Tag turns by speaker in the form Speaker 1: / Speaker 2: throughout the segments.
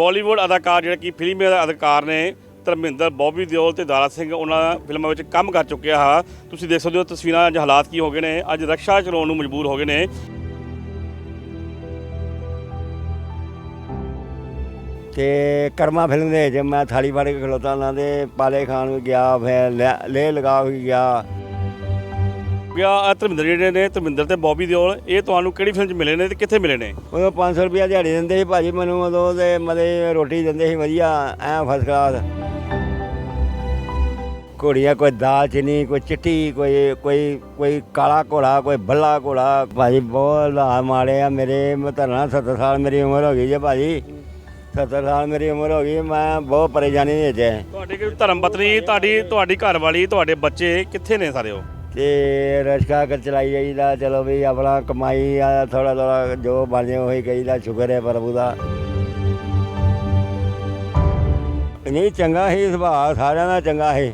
Speaker 1: ਬਾਲੀਵੁੱਡ ਅਦਾਕਾਰ ਜਿਹੜੇ ਕਿ ਫਿਲਮੀ ਅਦਾਕਾਰ ਨੇ ਧਰਮਿੰਦਰ ਬੌਬੀ ਦਿਓਲ ਤੇ ਦਾਰਾ ਸਿੰਘ, ਉਹਨਾਂ ਫਿਲਮਾਂ ਵਿੱਚ ਕੰਮ ਕਰ ਚੁੱਕਿਆ ਹਾਂ। ਤੁਸੀਂ ਦੇਖ ਸਕਦੇ ਹੋ ਤਸਵੀਰਾਂ ਅੱਜ ਹਾਲਾਤ ਕੀ ਹੋ ਗਏ ਨੇ। ਅੱਜ ਰਕਸ਼ਾ ਚਲਾਉਣ ਨੂੰ ਮਜਬੂਰ ਹੋ ਗਏ ਨੇ।
Speaker 2: ਤੇ ਕਰਮਾ ਫਿਲਮ ਦੇ ਜੇ ਮੈਂ ਥਾਲੀ ਫੜ ਖਲੋਤਾ, ਉਹਨਾਂ ਦੇ ਪਾਲੇ ਖਾਨ ਵੀ ਗਿਆ, ਫਿਰ ਲੈ- ਲੇਹ ਲਗਾ ਵੀ ਗਿਆ।
Speaker 1: ਗਿਆ ਆਹ ਧਰਮਿੰਦਰ ਜਿਹੜੇ ਨੇ ਧਰਮਿੰਦਰ ਤੇ ਬੌਬੀ ਦਿਓਲ ਇਹ ਤੁਹਾਨੂੰ ਕਿਹੜੀ ਫਿਲਮ 'ਚ ਮਿਲੇ ਨੇ ਤੇ ਕਿੱਥੇ ਮਿਲੇ ਨੇ?
Speaker 2: ਉਦੋਂ 500 ਰੁਪਇਆ ਦਿਹਾੜੀ ਦਿੰਦੇ ਸੀ ਭਾਜੀ ਮੈਨੂੰ ਉਦੋਂ ਤੇ ਮਤਲਬ ਰੋਟੀ ਦਿੰਦੇ ਸੀ ਵਧੀਆ ਐ ਫਸਟ ਕਲਾਸ ਘੋੜੀਆਂ ਕੋਈ ਦਾਲ ਚੀਨੀ ਕੋਈ ਚਿੱਟੀ ਕੋਈ ਕੋਈ ਕੋਈ ਕਾਲਾ ਘੋੜਾ ਕੋਈ ਬੱਲਾ ਘੋੜਾ। ਭਾਜੀ ਬਹੁਤ ਲਾ ਮਾਰੇ ਆ ਮੇਰੇ ਮੈਂ ਧਰਨਾ 70 ਸਾਲ ਮੇਰੀ ਉਮਰ ਹੋ ਗਈ ਜੇ ਭਾਜੀ। 70 ਸਾਲ ਮੇਰੀ ਉਮਰ ਹੋ ਗਈ ਮੈਂ ਬਹੁਤ ਪਰੇਸ਼ਾਨੀ ਵਿੱਚ ਹੈ
Speaker 1: ਤੁਹਾਡੇ ਕੋਈ ਧਰਮ ਪਤਨੀ ਤੁਹਾਡੀ ਤੁਹਾਡੀ ਘਰ ਵਾਲੀ ਤੁਹਾਡੇ ਬੱਚੇ ਕਿੱਥੇ ਨੇ ਸਾਰੇ ਉਹ?
Speaker 2: ਤੇ ਰਸ਼ਕਾ ਕਰ ਚਲਾਈ ਜਾਈਦਾ ਚਲੋ ਵੀ ਆਪਣਾ ਕਮਾਈ ਆ ਥੋੜਾ ਥੋੜਾ ਜੋ ਬਣ ਉਹੀ ਕਹੀਦਾ ਸ਼ੁਕਰ ਹੈ ਪ੍ਰਭੂ ਦਾ। ਨਹੀਂ ਚੰਗਾ ਹੀ ਸੁਭਾਅ ਸਾਰਿਆਂ ਦਾ ਚੰਗਾ ਹੈ।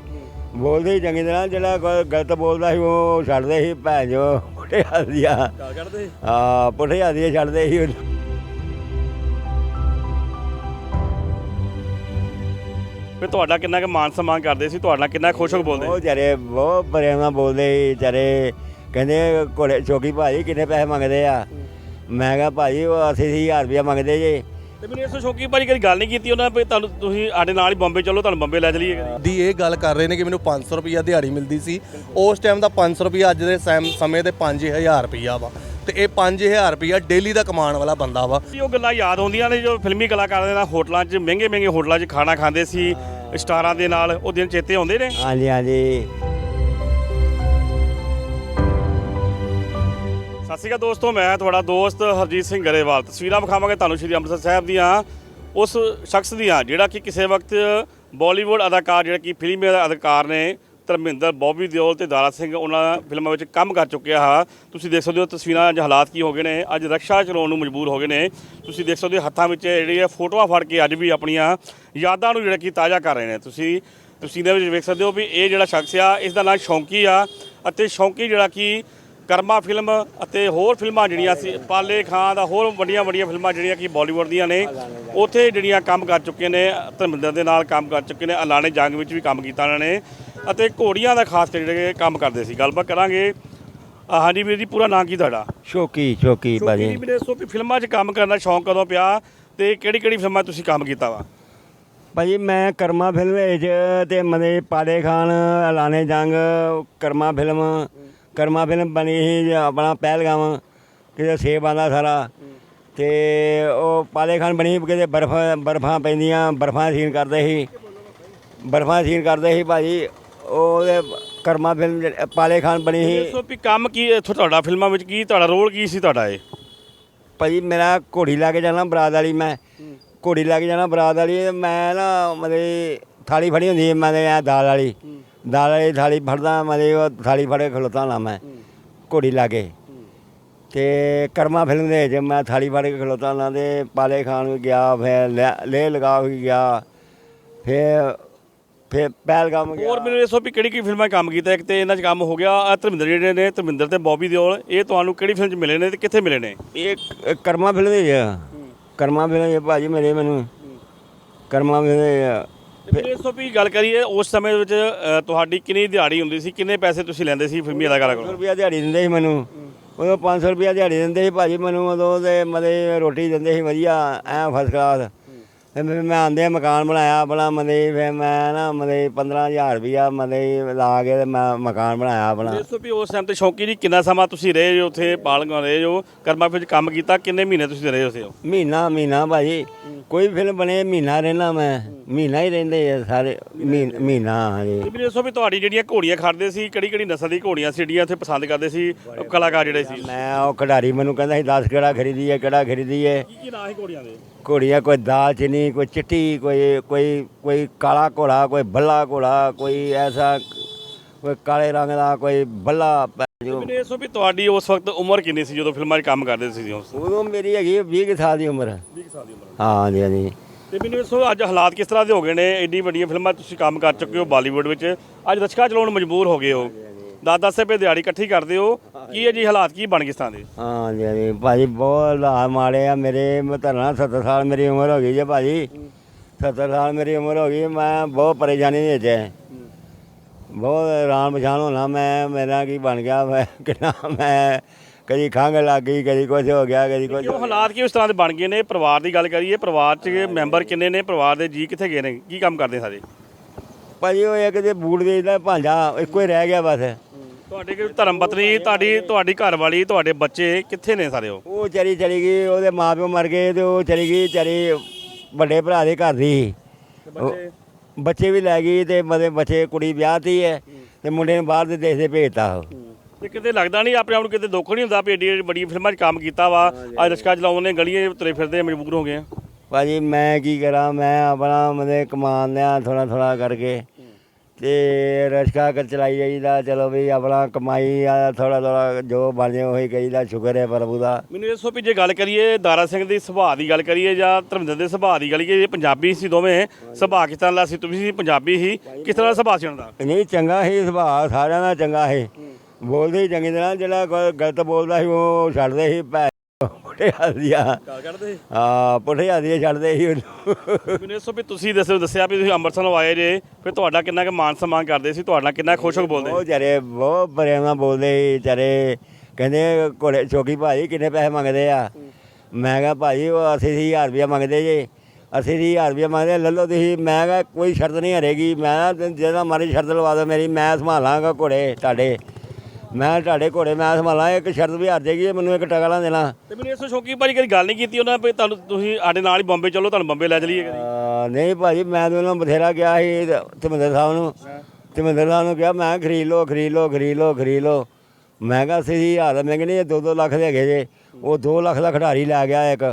Speaker 2: ਬੋਲਦੇ ਹੀ ਚੰਗੀ ਤਰ੍ਹਾਂ ਜਿਹੜਾ ਕੋਈ ਗਲਤ ਬੋਲਦਾ ਸੀ ਉਹ ਛੱਡਦੇ ਸੀ ਭੈਣ ਜੋ ਪੁੱਠੇ ਹੱਥੀਆਂ
Speaker 1: ਗੱਲ ਕਰਦੇ
Speaker 2: ਆ ਪੁੱਠੇ ਹੱਥੀਆਂ ਛੱਡਦੇ ਸੀ।
Speaker 1: ਵੀ ਤੁਹਾਡਾ ਕਿੰਨਾ ਕੁ ਮਾਨ ਸਨਮਾਨ ਕਰਦੇ ਸੀ ਤੁਹਾਡਾ ਕਿੰਨਾ ਖੁਸ਼ ਹੋ ਕੇ ਬੋਲਦੇ?
Speaker 2: ਬਹੁਤ ਜਰੇ ਬਹੁਤ ਪ੍ਰੇਮ ਬੋਲਦੇ ਸੀ ਜਰੇ ਕਹਿੰਦੇ ਘੋੜੇ ਚੌਕੀ ਭਾਜੀ ਕਿੰਨੇ ਪੈਸੇ ਮੰਗਦੇ ਆ? ਮੈਂ ਕਿਹਾ ਭਾਜੀ ਉਹ 80000 ਰੁਪਇਆ ਮੰਗਦੇ ਜੇ।
Speaker 1: ਤੇ ਮੈਨੂੰ ਇਸ ਸ਼ੌਕੀ ਭਾਜੀ ਕਦੀ ਗੱਲ ਨਹੀਂ ਕੀਤੀ ਉਹਨਾਂ ਵੀ ਤੁਹਾਨੂੰ ਤੁਸੀਂ ਸਾਡੇ ਨਾਲ ਹੀ ਬੰਬੇ ਚੱਲੋ ਤੁਹਾਨੂੰ ਬੰਬੇ ਲੈ ਚਲੀਏ ਕਦੀ?
Speaker 3: ਦੀ ਇਹ ਗੱਲ ਕਰ ਰਹੇ ਨੇ ਕਿ ਮੈਨੂੰ 500 ਰੁਪਈਆ ਦਿਹਾੜੀ ਮਿਲਦੀ ਸੀ। ਉਸ ਟਾਈਮ ਦਾ 500 ਰੁਪਈਆ ਅੱਜ ਦੇ ਸੈਮ- ਸਮੇਂ ਦੇ 5000 ਰੁਪਈਆ ਵਾ। ਤੇ ਇਹ 5000 ਰੁਪਈਆ ਡੇਲੀ ਦਾ ਕਮਾਉਣ ਵਾਲਾ ਬੰਦਾ ਵਾ।
Speaker 1: ਉਹ ਗੱਲਾਂ ਯਾਦ ਆਉਂਦੀਆਂ ਨੇ ਜੋ ਫਿਲਮੀ ਕਲਾਕਾਰਾਂ ਦੇ ਨਾਲ ਹੋਟਲਾਂ 'ਚ ਮਹਿੰਗੇ ਮਹਿੰਗੇ ਹੋਟਲਾਂ 'ਚ ਖਾਣਾ ਖਾਂਦੇ ਸੀ ਸਟਾਰਾਂ ਦੇ ਨਾਲ ਉਹ ਦਿਨ ਚੇਤੇ ਆਉਂਦੇ ਨੇ?
Speaker 2: ਹਾਂਜੀ ਹਾਂਜੀ।
Speaker 1: ਸਤਿ ਸ਼੍ਰੀ ਅਕਾਲ ਦੋਸਤੋ ਮੈਂ ਤੁਹਾਡਾ ਦੋਸਤ ਹਰਜੀਤ ਸਿੰਘ ਗਰੇਵਾਲ। ਤਸਵੀਰਾਂ ਵਿਖਾਵਾਂਗੇ ਤੁਹਾਨੂੰ ਸ਼੍ਰੀ ਅੰਮ੍ਰਿਤਸਰ ਸਾਹਿਬ ਦੀਆਂ। ਉਸ ਸ਼ਖਸ ਦੀਆਂ ਜਿਹੜਾ ਕਿ ਕਿਸੇ ਵਕਤ ਬਾਲੀਵੁੱਡ ਅਦਾਕਾਰ ਜਿਹੜਾ ਕਿ ਫਿਲਮੀ ਅਦਾਕਾਰ ਨੇ ਧਰਮਿੰਦਰ, ਬੌਬੀ ਦਿਓਲ ਤੇ ਦਾਰਾ ਸਿੰਘ ਉਹਨਾਂ ਫਿਲਮਾਂ ਵਿੱਚ ਕੰਮ ਕਰ ਚੁੱਕਿਆ ਹਾਂ ਤੁਸੀਂ ਦੇਖ ਸਕਦੇ ਹੋ ਤਸਵੀਰਾਂ ਅੱਜ ਹਾਲਾਤ ਕੀ ਹੋ ਗਏ ਨੇ। ਅੱਜ ਰਕਸ਼ਾ ਚਲਾਉਣ ਨੂੰ ਮਜਬੂਰ ਹੋ ਗਏ ਨੇ। ਤੁਸੀਂ ਦੇਖ ਸਕਦੇ ਹੋ ਹੱਥਾਂ ਵਿੱਚ ਜਿਹੜੀ ਹੈ ਫੋਟੋਆਂ ਫੜ ਕੇ ਅੱਜ ਵੀ ਆਪਣੀਆਂ ਯਾਦਾਂ ਨੂੰ ਜਿਹੜਾ ਕਿ ਤਾਜ਼ਾ ਕਰ ਰਹੇ ਨੇ। ਤੁਸੀਂ ਤੁਸੀਂ ਦੇ ਵਿੱਚ ਵੇਖ ਸਕਦੇ ਹੋ ਵੀ ਇਹ ਜਿਹੜਾ ਸ਼ਖਸ ਆ, ਇਸ ਦਾ ਨਾਮ ਸ਼ੌਂਕੀ ਆ ਅਤੇ ਸ਼ੌਂਕੀ ਜਿਹੜਾ ਕਿ ਕਰਮਾ ਫਿਲਮ ਅਤੇ ਹੋਰ ਫਿਲਮਾਂ ਜਿਹੜੀਆਂ ਸੀ, ਪਾਲੇ ਖਾਂ ਦਾ ਹੋਰ ਵੱਡੀਆਂ ਵੱਡੀਆਂ ਫਿਲਮਾਂ ਜਿਹੜੀਆਂ ਕਿ ਬਾਲੀਵੁੱਡ ਦੀਆਂ ਨੇ, ਉੱਥੇ ਜਿਹੜੀਆਂ ਕੰਮ ਕਰ ਚੁੱਕੇ ਨੇ, ਧਰਮਿੰਦਰ ਦੇ ਨਾਲ ਕੰਮ ਕਰ ਚੁੱਕੇ ਨੇ, ਅਲਾਣੇ ਜੰਗ ਵਿੱਚ ਵੀ ਕੰਮ ਕੀਤਾ ਉਹਨਾਂ ਨੇ। ਅਤੇ ਘੋੜੀਆਂ ਦਾ ਖਾਸ ਜਿਹੜੇ ਕੰਮ ਕਰਦੇ ਸੀ। ਗੱਲਬਾਤ ਕਰਾਂਗੇ। ਹਾਂਜੀ ਵੀਰ ਜੀ ਪੂਰਾ ਨਾਂ ਕੀ ਤੁਹਾਡਾ?
Speaker 2: ਸ਼ੋਕੀ ਸ਼ੋਕੀ
Speaker 1: ਸ਼ੌਕੀ
Speaker 2: ਭਾਜੀ।
Speaker 1: ਜੀ ਮੇਰੇ ਸੋ ਵੀ ਫਿਲਮਾਂ 'ਚ ਕੰਮ ਕਰਨ ਦਾ ਸ਼ੌਂਕ ਕਦੋਂ ਪਿਆ ਤੇ ਕਿਹੜੀ ਕਿਹੜੀ ਫਿਲਮਾਂ ਤੁਸੀਂ ਕੰਮ ਕੀਤਾ ਵਾ?
Speaker 2: ਭਾਜੀ ਮੈਂ ਕਰਮਾ ਫਿਲਮ ਵਿੱਚ ਤੇ ਮਦੇ ਪਾਲੇ ਖਾਨ ਐਲਾਨੇ ਜੰਗ ਕਰਮਾ ਫਿਲਮ ਕਰਮਾ ਫਿਲਮ ਬਣੀ ਸੀ ਆਪਣਾ ਪਹਿਲਗਾਮ ਕਿਤੇ ਸੇਬ ਆਂਦਾ ਸਾਰਾ। ਤੇ ਉਹ ਪਾਲੇ ਖਾਨ ਬਣੀ ਕਿਤੇ ਬਰਫ ਬਰਫਾਂ ਪੈਂਦੀਆਂ ਬਰਫਾਂ ਸੀਨ ਕਰਦੇ ਸੀ। ਬਰਫਾਂ ਸੀਨ ਕਰਦੇ ਸੀ ਭਾਜੀ ਉਹਦੇ ਕਰਮਾ ਫਿਲਮ ਜਿਹੜੀ- ਪਾਲੇ ਖਾਨ ਬਣੀ ਸੀ।
Speaker 1: ਸੋ ਵੀ ਕੰਮ ਕੀ ਇੱਥੋਂ ਤੁਹਾਡਾ ਫਿਲਮਾਂ ਵਿੱਚ ਕੀ ਤੁਹਾਡਾ ਰੋਲ ਕੀ ਸੀ ਤੁਹਾਡਾ ਇਹ?
Speaker 2: ਭਾਜੀ ਮੇਰਾ ਘੋੜੀ ਲੈ ਕੇ ਜਾਣਾ ਬਰਾਤ ਵਾਲੀ ਮੈਂ ਘੋੜੀ ਲੈ ਕੇ ਜਾਣਾ ਬਰਾਤ ਵਾਲੀ ਤੇ ਮੈਂ ਨਾ ਮਤਲਬ ਥਾਲੀ ਫੜੀ ਹੁੰਦੀ ਸੀ ਮੈਂ ਐ ਦਾਲ ਵਾਲੀ। ਦਾਲ ਵਾਲੀ ਥਾਲੀ ਫੜਦਾ ਮਤਲਬ ਉਹ ਥਾਲੀ ਫੜ ਕੇ ਖਲੋਤਾ ਨਾ ਮੈਂ ਘੋੜੀ ਲਾ ਕੇ। ਤੇ ਕਰਮਾ ਫਿਲਮ ਦੇ ਵਿੱਚ ਮੈਂ ਥਾਲੀ ਫੜ ਕੇ ਖਲੋਤਾ ਨਾ ਤੇ ਪਾਲੇ ਖਾਨ ਵੀ ਗਿਆ ਫਿਰ ਲੈ- ਲਗਾ ਵੀ ਗਿਆ। ਫਿਰ ਫਿਰ ਪਹਿਲਗਾਮ ਗਿਆ।
Speaker 1: ਹੋਰ ਮੈਨੂੰ ਦੱਸੋ ਵੀ ਕਿਹੜੀ ਕਿਹੜੀ ਫਿਲਮਾਂ 'ਚ ਕੰਮ ਕੀਤਾ? ਇੱਕ ਤੇ ਇਹਨਾਂ 'ਚ ਕੰਮ ਹੋ ਗਿਆ ਆਹ ਧਰਮਿੰਦਰ ਜਿਹੜੇ ਨੇ ਧਰਮਿੰਦਰ ਤੇ ਬੌਬੀ ਦਿਓਲ ਇਹ ਤੁਹਾਨੂੰ ਕਿਹੜੀ ਫਿਲਮ 'ਚ ਮਿਲੇ ਨੇ ਤੇ ਕਿੱਥੇ ਮਿਲੇ ਨੇ?
Speaker 2: ਇਹ ਕ- ਕਰਮਾ ਫਿਲਮ ਦੇ ਵਿੱਚ ਕਰਮਾ ਫਿਲਮ ਦੇ ਭਾਜੀ ਮੇਰੇ ਮੈਨੂੰ। ਕਰਮਾ ਫਿਲਮ ਦੇ
Speaker 1: ਤੇ ਮੈਨੂੰ ਦੱਸੋ ਵੀ ਗੱਲ ਕਰੀਏ ਉਸ ਸਮੇਂ ਦੇ ਵਿੱਚ ਅ, ਤੁਹਾਡੀ ਕਿੰਨੀ ਦਿਹਾੜੀ ਹੁੰਦੀ ਸੀ? ਕਿੰਨੇ ਪੈਸੇ ਤੁਸੀਂ ਲੈਂਦੇ ਸੀ ਫਿਲਮੀ ਅਦਾਕਾਰਾਂ
Speaker 2: 500
Speaker 1: ਕੋਲ
Speaker 2: ਰੁਪਇਆ ਦਿਹਾੜੀ ਦਿੰਦੇ ਸੀ ਮੈਨੂੰ। ਉਦੋਂ 500 ਰੁਪਇਆ ਦਿਹਾੜੀ ਦਿੰਦੇ ਸੀ ਭਾਜੀ ਮੈਨੂੰ ਉਦੋਂ ਤੇ ਰੋਟੀ ਦਿੰਦੇ ਸੀ ਵਧੀਆ ਐ ਫਸਟ ਕਲਾਸ ਫਿਰ ਮੈਂ ਆਂਦੇ ਮਕਾਨ ਬਣਾਇਆ ਆਪਣਾ ਮਤਲਬ ਫਿਰ ਮੈਂ ਨਾ ਮਤਲਬ 15000 ਰੁਪਇਆ ਮਤਲਬ ਲਾ ਕੇ ਤੇ ਮੈਂ ਮਕਾਨ ਬਣਾਇਆ ਆਪਣਾ।
Speaker 1: ਦੱਸੋ ਵੀ ਉਸ ਟਾਈਮ ਤੇ ਸ਼ੌਂਕੀ ਜੀ ਕਿੰਨਾ ਸਮਾਂ ਤੁਸੀਂ ਰਹੇ ਜੋ ਉੱਥੇ ਪਾਲਗਾ ਰਹੇ ਜੋ ਕਰਮਾ ਵਿੱਚ ਕੰਮ ਕੀਤਾ ਕਿੰਨੇ ਮਹੀਨੇ ਤੁਸੀਂ ਰਹੇ ਉਸੇ
Speaker 2: ਮਹੀਨਾ ਮਹੀਨਾ ਭਾਜੀ। ਕੋਈ ਫਿਲਮ ਬਣੇ ਮਹੀਨਾ ਰਹਿਣਾ ਮੈਂ ਮਹੀਨਾ ਹੀ ਰਹਿੰਦੇ ਆ ਸਾਰੇ ਮਹੀਨ- ਮਹੀਨਾ ਹਾਂਜੀ।
Speaker 1: ਤੇ ਮੈਨੂੰ ਦੱਸੋ ਵੀ ਤੁਹਾਡੀ ਜਿਹੜੀਆਂ ਘੋੜੀਆਂ ਖੜਦੇ ਸੀ ਕਿਹੜੀ ਕਿਹੜੀ ਨਸਲ ਦੀ ਘੋੜੀਆਂ ਸੀ ਜਿਹੜੀਆਂ ਉੱਥੇ ਪਸੰਦ ਕਰਦੇ ਸੀ ਕਲਾਕਾਰ ਜਿਹੜੇ ਸੀ?
Speaker 2: ਮੈਂ ਉਹ ਖਿਡਾਰੀ ਮੈਨੂੰ ਕਹਿੰਦਾ ਸੀ 10 ਕਿਹੜਾ ਖਰੀਦੀ ਹੈ ਕਿਹੜਾ ਖਰੀਦੀ ਹੈ
Speaker 1: ਕੀ ਕੀ ਨਾਂ ਸੀ ਘੋੜੀਆਂ ਦੇ?
Speaker 2: ਘੋੜੀਆਂ ਕੋਈ ਦਾਲ ਚੀਨੀ ਕੋਈ ਚਿੱਟੀ ਕੋਈ ਕੋਈ ਕੋਈ ਕਾਲਾ ਘੋੜਾ ਕੋਈ ਬੱਲਾ ਘੋੜਾ ਕੋਈ ਐਸਾ ਕੋਈ ਕਾਲੇ ਰੰਗ ਦਾ ਕੋਈ ਬੱਲਾ ਜੋ
Speaker 1: ਮੈਨੂੰ ਦੱਸੋ ਵੀ ਤੁਹਾਡੀ ਉਸ ਵਕਤ ਉਮਰ ਕਿੰਨੀ ਸੀ ਜਦੋਂ ਫਿਲਮਾਂ 'ਚ ਕੰਮ ਕਰਦੇ ਸੀ ਉਸ?
Speaker 2: ਉਦੋਂ ਮੇਰੀ ਹੈਗੀ 20 ਕੁ ਸਾਲ ਦੀ ਉਮਰ।
Speaker 1: 20 ਸਾਲ ਦੀ ਉਮਰ।
Speaker 2: ਹਾਂ ਹਾਂਜੀ ਹਾਂਜੀ।
Speaker 1: ਤੇ ਮੈਨੂੰ ਦੱਸੋ ਅੱਜ ਹਾਲਾਤ ਕਿਸ ਤਰ੍ਹਾਂ ਦੇ ਹੋ ਗਏ ਨੇ? ਐਡੀ ਵੱਡੀਆਂ ਫਿਲਮਾਂ ਤੁਸੀਂ ਕੰਮ ਕਰ ਚੁੱਕੇ ਹੋ ਬਾਲੀਵੁੱਡ ਵਿੱਚ। ਅੱਜ ਰਚਕਾ ਚਲਾਉਣ ਮਜਬੂਰ ਹੋ ਗਏ ਹੋ। ਦਸ ਦਸ ਰੁਪਏ ਦਿਹਾੜੀ ਇਕੱਠੀ ਕਰਦੇ ਹੋ ਕੀ ਹੈ ਜੀ ਹਾਲਾਤ ਕੀ ਬਣ ਗਏ ਇਸ ਤਰ੍ਹਾਂ ਦੇ?
Speaker 2: ਹਾਂ ਜੀ ਜੀ ਭਾਜੀ ਬਹੁਤ ਲਾ ਮਾੜੇ ਆ। ਮੇਰੇ ਮੈਂ ਧਰਨਾ 70 ਸਾਲ ਮੇਰੀ ਉਮਰ ਹੋ ਗਈ ਜੀ ਭਾਜੀ। 70 ਸਾਲ ਮੇਰੀ ਉਮਰ ਹੋ ਗਈ ਮੈਂ ਬਹੁਤ ਪਰੇਸ਼ਾਨੀ ਵਿੱਚ ਹੈ ਬਹੁਤ ਹੈਰਾਨ ਪਛਾਣ ਹੋਣਾ ਮੈਂ ਮੇਰਾ ਕੀ ਬਣ ਗਿਆ? ਮੈਂ ਕਿੰਨਾ ਮੈਂ ਕਦੀ ਖੰਘ ਲੱਗ ਗਈ ਕਦੀ ਕੁਝ ਹੋ ਗਿਆ ਕਦੀ ਕੁਝ
Speaker 1: ਕਿਉਂ ਹਾਲਾਤ ਕੀ ਉਸ ਤਰ੍ਹਾਂ ਦੇ ਬਣ ਗਏ ਨੇ? ਪਰਿਵਾਰ ਦੀ ਗੱਲ ਕਰੀਏ ਪਰਿਵਾਰ 'ਚ ਮੈਂਬਰ ਕਿੰਨੇ ਨੇ? ਪਰਿਵਾਰ ਦੇ ਜੀ ਕਿੱਥੇ ਗਏ ਨੇ? ਕੀ ਕੰਮ ਕਰਦੇ ਸਾਰੇ?
Speaker 2: ਭਾਜੀ ਉਹ ਇੱਕ ਤੇ ਬੂਟ ਵੇਚਦਾ ਭਾਂਜਾ ਇੱਕੋ ਹੀ ਰਹਿ ਗਿਆ ਬਸ।
Speaker 1: ਤੁਹਾਡੇ ਕੋਈ ਧਰਮ ਪਤਨੀ ਤੁਹਾਡੀ ਤੁਹਾਡੀ ਘਰ ਵਾਲੀ ਤੁਹਾਡੇ ਬੱਚੇ ਕਿੱਥੇ ਨੇ ਸਾਰੇ ਉਹ?
Speaker 2: ਉਹ ਚਲੀ ਚਲੀ ਗਈ ਉਹਦੇ ਮਾਪਿਓ ਮਰ ਗਏ ਤੇ ਉਹ ਚਲੀ ਗਈ ਚਰੀ ਵੱਡੇ ਭਰਾ ਦੇ ਘਰ ਦੀ।
Speaker 1: ਬੱਚੇ?
Speaker 2: ਬੱਚੇ ਵੀ ਲੈ ਗਈ ਤੇ ਮਦੇ ਬੱਚੇ ਕੁੜੀ ਵਿਆਹਤੀ ਹੈ ਤੇ ਮੁੰਡੇ ਨੂੰ ਬਾਹਰ ਦੇ ਦੇਸ਼ ਦੇ ਭੇਜਤਾ ਉਹ।
Speaker 1: ਤੇ ਕਿਤੇ ਲੱਗਦਾ ਨਹੀਂ ਆਪਣੇ ਆਪ ਨੂੰ ਕਿਤੇ ਦੁੱਖ ਨਹੀਂ ਹੁੰਦਾ ਵੀ ਏਡੀ ਬੜੀ ਫਿਲਮਾਂ 'ਚ ਕੰਮ ਕੀਤਾ ਵਾ ਅੱਜ ਰਸ਼ਕਾ ਚਲਾਉਣ ਨੇ ਗਲੀਆਂ 'ਚ ਤੁਰੇ ਫਿਰਦੇ ਮਜਬੂਰ ਹੋ ਗਏ ਆ।
Speaker 2: ਭਾਜੀ ਮੈਂ ਕੀ ਕਰਾਂ ਮੈਂ ਆਪਣਾ ਮਦੇ ਕਮਾਨ ਲਿਆ ਥੋੜਾ ਥੋੜਾ ਕਰਕੇ। ਤੇ ਰਸ਼ਕਾ ਕਰ ਚਲਾਈ ਜਾਈਦਾ ਚਲੋ ਵੀ ਆਪਣਾ ਕਮਾਈ ਆ ਥੋੜਾ ਥੋੜਾ ਜੋ ਬਣ ਉਹੀ ਕਹੀਦਾ ਸ਼ੁਕਰ ਹੈ ਪ੍ਰਭੂ ਦਾ।
Speaker 1: ਮੈਨੂੰ ਇਹ ਦੱਸੋ ਵੀ ਜੇ ਗੱਲ ਕਰੀਏ ਦਾਰਾ ਸਿੰਘ ਦੀ ਸੁਭਾਅ ਦੀ ਗੱਲ ਕਰੀਏ ਜਾਂ ਧਰਮਿੰਦਰ ਦੇ ਸੁਭਾਅ ਦੀ ਗੱਲ ਕਰੀਏ ਇਹ ਪੰਜਾਬੀ ਸੀ ਦੋਵੇਂ ਸੁਭਾਅ ਕਿਸ ਤਰ੍ਹਾਂ ਦਾ ਸੀ? ਤੁਸੀਂ ਸੀ ਪੰਜਾਬੀ ਸੀ ਕਿਸ ਤਰ੍ਹਾਂ ਦਾ ਸੁਭਾਅ ਸੀ ਉਹਨਾਂ ਦਾ?
Speaker 2: ਨਹੀਂ ਚੰਗਾ ਹੀ ਸੁਭਾਅ ਸਾਰਿਆਂ ਦਾ ਚੰਗਾ ਹੈ ਬੋਲਦੇ ਹੀ ਚੰਗੀ ਤਰ੍ਹਾਂ ਜਿਹੜਾ ਕੋਈ ਗਲਤ ਬੋਲਦਾ ਸੀ ਉਹ ਛੱਡਦੇ ਸੀ ਭੈ ਪੁੱਠੇ ਹੱਥੀਆਂ
Speaker 1: ਗੱਲ
Speaker 2: ਹਾਂ ਪੁੱਠੇ ਹੱਥੀਆਂ ਛੱਡਦੇ ਸੀ ਉਹਨੂੰ।
Speaker 1: ਮੈਨੂੰ ਇਹ ਦੱਸੋ ਵੀ ਤੁਸੀਂ ਦੱਸੋ ਦੱਸਿਆ ਵੀ ਤੁਸੀਂ ਅੰਮ੍ਰਿਤਸਰੋਂ ਆਏ ਜੇ ਫਿਰ ਤੁਹਾਡਾ ਕਿੰਨਾ ਕੁ ਮਾਨ ਸਨਮਾਨ ਕਰਦੇ ਸੀ ਤੁਹਾਡਾ ਕਿੰਨਾ ਖੁਸ਼ ਹੋ ਕੇ ਬੋਲਦੇ
Speaker 2: ਬਹੁਤ ਵਿਚਾਰੇ ਬਹੁਤ ਨਾਲ ਬੋਲਦੇ ਸੀ ਵਿਚਾਰੇ ਕਹਿੰਦੇ ਘੋੜੇ ਚੌਕੀ ਭਾਈ ਕਿੰਨੇ ਪੈਸੇ ਮੰਗਦੇ ਆ? ਮੈਂ ਕਿਹਾ ਭਾਈ ਉਹ 80000 ਰੁਪਇਆ ਮੰਗਦੇ ਜੇ। 80000 ਰੁਪਇਆ ਮੰਗਦੇ ਲੈ ਲਓ ਤੁਸੀਂ। ਮੈਂ ਕਿਹਾ ਕੋਈ ਸ਼ਰਤ ਨਹੀਂ ਹਰੇਗੀ। ਮੈਂ ਜਿਹਦਾ ਮਾਰੀ ਸ਼ਰਤ ਲਵਾ ਦਿਓ ਮੇਰੀ ਮੈਂ ਸੰਭਾਲਾਂਗਾ ਘੋੜੇ ਤੁਹਾਡੇ। ਮੈਂ ਤੁਹਾਡੇ ਘੋੜੇ ਮੈਂ ਸੰਭਾਲਾਂ ਇੱਕ ਸ਼ਰਤ ਵੀ ਹਰ ਜਾਏਗੀ ਮੈਨੂੰ ਇੱਕ ਟਕਾ ਨਾ ਦੇਣਾ।
Speaker 1: ਤੇ ਮੈਨੂੰ ਇਸ ਤੋਂ ਸ਼ੌਕੀ ਭਾਜੀ ਕਦੀ ਗੱਲ ਨਹੀਂ ਕੀਤੀ ਉਹਨਾਂ ਵੀ ਤੁਹਾਨੂੰ ਤੁਸੀਂ ਸਾਡੇ ਨਾਲ ਹੀ ਬੰਬੇ ਚੱਲੋ ਤੁਹਾਨੂੰ ਬੰਬੇ ਲੈ ਚਲੀਏ ਕਦੀ।
Speaker 2: ਅਹ ਨਹੀਂ ਭਾਜੀ ਮੈਂ ਤਾਂ ਉਹਨਾਂ ਨੂੰ ਬਥੇਰਾ ਕਿਹਾ ਸੀ ਧਰਮਿੰਦਰ ਸਾਹਿਬ ਨੂੰ। ਧਰਮਿੰਦਰ ਸਾਹਿਬ ਨੂੰ ਕਿਹਾ ਮੈਂ ਖਰੀਦ ਲਓ ਖਰੀਦ ਲਓ ਖਰੀਦ ਲਓ ਖਰੀਦ ਲਓ। ਮੈਂ ਕਿਹਾ ਅਸੀਂ ਜੀ ਹਜ਼ਾਰ ਮੈਂ ਕਹਿੰਦੀ ਇਹ 2-2 ਲੱਖ ਦੇ ਹੈਗੇ ਜੇ। ਉਹ 2 ਲੱਖ ਦਾ ਖਿਡਾਰੀ ਲੈ ਗਿਆ ਇੱਕ।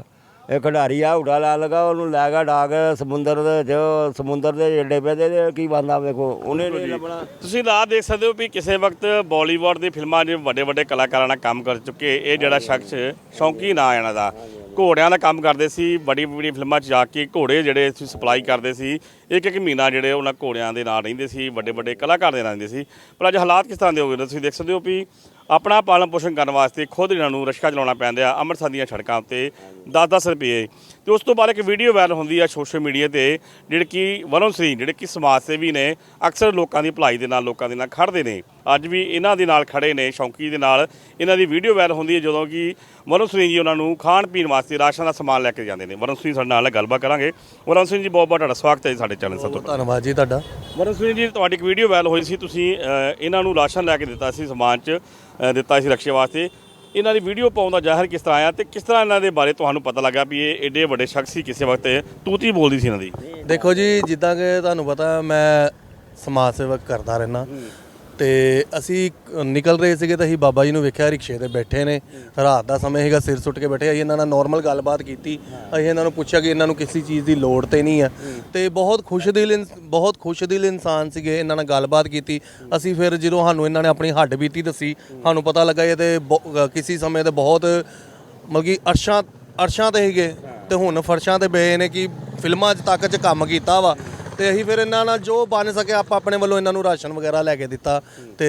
Speaker 2: ਇਹ ਖਿਡਾਰੀ ਆ ਉਡਾ ਲਾ ਲਗਾ ਉਹਨੂੰ ਲੈ ਗਿਆ ਡਾਕ ਸਮੁੰਦਰ ਦੇ ਜੋ ਸਮੁੰਦਰ ਦੇ ਏਡੇ ਪੇ ਦੇ ਕੀ ਬੰਦਾ ਵੇਖੋ ਉਹਨੇ ਨਹੀਂ ਲੱਭਣਾ।
Speaker 1: ਤੁਸੀਂ ਲਾ ਦੇਖ ਸਕਦੇ ਹੋ ਵੀ ਕਿਸੇ ਵਕਤ ਬਾਲੀਵੁੱਡ ਦੀ ਫਿਲਮਾਂ 'ਚ ਵੱਡੇ ਵੱਡੇ ਕਲਾਕਾਰਾਂ ਨਾਲ ਕੰਮ ਕਰ ਚੁੱਕੇ ਇਹ ਜਿਹੜਾ ਸ਼ਖਸ ਸ਼ੌਂਕੀ ਨਾਂ ਇਹਨਾਂ ਦਾ। ਘੋੜਿਆਂ ਦਾ ਕੰਮ ਕਰਦੇ ਸੀ ਬੜੀ ਬੜੀ ਫਿਲਮਾਂ 'ਚ ਜਾ ਕੇ ਘੋੜੇ ਜਿਹੜੇ ਸੀ ਸਪਲਾਈ ਕਰਦੇ ਸੀ। ਇੱਕ ਇੱਕ ਮਹੀਨਾ ਜਿਹੜੇ ਉਹਨਾਂ ਘੋੜਿਆਂ ਦੇ ਨਾਲ ਰਹਿੰਦੇ ਸੀ, ਵੱਡੇ ਵੱਡੇ ਕਲਾਕਾਰ ਦੇ ਨਾਲ ਰਹਿੰਦੇ ਸੀ। ਪਰ ਅੱਜ ਹਾਲਾਤ ਕਿਸ ਤਰ੍ਹਾਂ ਦੇ ਹੋ ਗਏ ਨੇ? ਤੁਸੀਂ ਦੇਖ ਸਕਦੇ ਹੋ ਵੀ ਆਪਣਾ ਪਾਲਣ ਪੋਸ਼ਣ ਕਰਨ ਵਾਸਤੇ ਖੁਦ ਇਹਨਾਂ ਨੂੰ ਰਸ਼ਕਾ ਚਲਾਉਣਾ ਪੈਂਦਾ ਆ ਅੰਮ੍ਰਿਤਸਰ ਦੀਆਂ ਸੜਕਾਂ ਉੱਤੇ 10-10 ਰੁਪਏ। ਤੇ ਉਸ ਤੋਂ ਬਾਅਦ ਇੱਕ ਵੀਡੀਓ ਵਾਇਰਲ ਹੁੰਦੀ ਆ ਸੋਸ਼ਲ ਮੀਡੀਆ ਤੇ, ਜਿਹੜੇ ਕਿ ਵਰੁਣ ਸਿੰਘ, ਜਿਹੜੇ ਕਿ ਸਮਾਜ ਸੇਵੀ ਨੇ, ਅਕਸਰ ਲੋਕਾਂ ਦੀ ਭਲਾਈ ਦੇ ਨਾਲ, ਲੋਕਾਂ ਦੇ ਨਾਲ ਖੜਦੇ ਨੇ। ਅੱਜ ਵੀ ਇਹਨਾਂ ਦੇ ਨਾਲ ਖੜੇ ਨੇ, ਸ਼ੌਂਕੀ ਦੇ ਨਾਲ ਇਹਨਾਂ ਦੀ ਵੀਡੀਓ ਵਾਇਰਲ ਹੁੰਦੀ ਹੈ, ਜਦੋਂ ਕਿ ਵਰੁਣ ਸਿੰਘ ਜੀ ਉਹਨਾਂ ਨੂੰ ਖਾਣ ਪੀਣ ਵਾਸਤੇ ਰਾਸ਼ਨ ਦਾ ਸਮਾਨ ਲੈ ਕੇ ਜਾਂਦੇ ਨੇ। ਵਰੁਣ ਸਿੰਘ ਸਾਡੇ ਨਾਲ ਗੱਲਬਾਤ ਕਰਾਂਗੇ। ਵਰੁਣ ਸਿੰਘ ਜੀ, ਬਹੁਤ ਬਹੁਤ ਤੁਹਾਡਾ ਸਵਾਗਤ ਹੈ ਜੀ ਸਾਡੇ ਚੈਨਲ ਸਭ ਤੋਂ
Speaker 3: ਧੰਨਵਾਦ ਜੀ ਤੁਹਾਡਾ।
Speaker 1: ਵਰੁਣ ਸਿੰਘ ਜੀ ਤੁਹਾਡੀ ਇੱਕ ਵੀਡੀਓ ਵਾਇਰਲ ਹੋਈ ਸੀ ਤੁਸੀਂ ਅ, ਇਹਨਾਂ ਨੂੰ ਰਾਸ਼ਨ ਲੈ ਕੇ ਦਿੱਤਾ ਸੀ ਸਮਾਨ ਚ ਅ, ਦਿੱਤਾ ਸੀ ਰਕਸ਼ੇ ਵਾਸਤੇ। ਇਹਨਾਂ ਦੀ ਵੀਡੀਓ ਪਾਉਣ ਦਾ ਜ਼ਾਹਿਰ ਕਿਸ ਤਰ੍ਹਾਂ ਆਇਆ ਤੇ ਕਿਸ ਤਰ੍ਹਾਂ ਇਹਨਾਂ ਦੇ ਬਾਰੇ ਤੁਹਾਨੂੰ ਪਤਾ ਲੱਗਾ ਵੀ ਇਹ ਏਡੇ ਵੱਡੇ ਸ਼ਖਸ ਸੀ ਕਿਸੇ ਵਕਤ ਤੂਤੀ ਬੋਲਦੀ ਸੀ ਇਹਨਾਂ ਦੀ?
Speaker 3: ਦੇਖੋ ਜੀ ਜਿੱਦਾਂ ਕਿ ਤੁਹਾਨੂੰ ਪਤਾ ਮੈਂ ਸਮਾਜ ਸੇਵਕ ਕਰਦਾ ਰਹਿਣਾ ਤੇ ਅਸੀਂ ਨਿਕਲ ਰਹੇ ਸੀਗੇ ਤਾਂ ਅਸੀਂ ਬਾਬਾ ਜੀ ਨੂੰ ਵੇਖਿਆ ਰਿਕਸ਼ੇ ਤੇ ਬੈਠੇ ਨੇ। ਰਾਤ ਦਾ ਸਮੇਂ ਹੈਗਾ ਸਿਰ ਸੁੱਟ ਕੇ ਬੈਠੇ। ਅਸੀਂ ਇਹਨਾਂ ਨਾਲ ਨਾਰਮਲ ਗੱਲਬਾਤ ਕੀਤੀ। ਅਸੀਂ ਇਹਨਾਂ ਨੂੰ ਪੁੱਛਿਆ ਕਿ ਇਹਨਾਂ ਨੂੰ ਕਿਸੇ ਚੀਜ਼ ਦੀ ਲੋੜ ਤੇ ਨਹੀਂ ਹੈ। ਤੇ ਬਹੁਤ ਖੁਸ਼ਦਿਲ ਇਨਸ- ਬਹੁਤ ਖੁਸ਼ਦਿਲ ਇਨਸਾਨ ਸੀਗੇ ਇਹਨਾਂ ਨਾਲ ਗੱਲਬਾਤ ਕੀਤੀ। ਅਸੀਂ ਫਿਰ ਜਦੋਂ ਸਾਨੂੰ ਇਹਨਾਂ ਨੇ ਆਪਣੀ ਹੱਡ ਬੀਤੀ ਦੱਸੀ ਸਾਨੂੰ ਪਤਾ ਲੱਗਾ ਇਹ ਤੇ ਕਿਸੇ ਸਮੇਂ ਤੇ ਬਹੁਤ ਮਤਲਬ ਕਿ ਅਰਸ਼ਾਂ ਅਰਸ਼ਾਂ ਤੇ ਹੀਗੇ ਤੇ ਹੁਣ ਫਰਸ਼ਾਂ ਤੇ ਬਏ ਨੇ ਕਿ ਫਿਲਮਾਂ 'ਚ ਤੱਕ 'ਚ ਕੰਮ ਕੀਤਾ ਵਾ। ਤੇ ਅਸੀਂ ਫਿਰ ਇਹਨਾਂ ਨਾਲ ਜੋ ਬਣ ਸਕੇ ਆਪਾਂ ਆਪਣੇ ਵੱਲੋਂ ਇਹਨਾਂ ਨੂੰ ਰਾਸ਼ਨ ਵਗੈਰਾ ਲੈ ਕੇ ਦਿੱਤਾ ਤੇ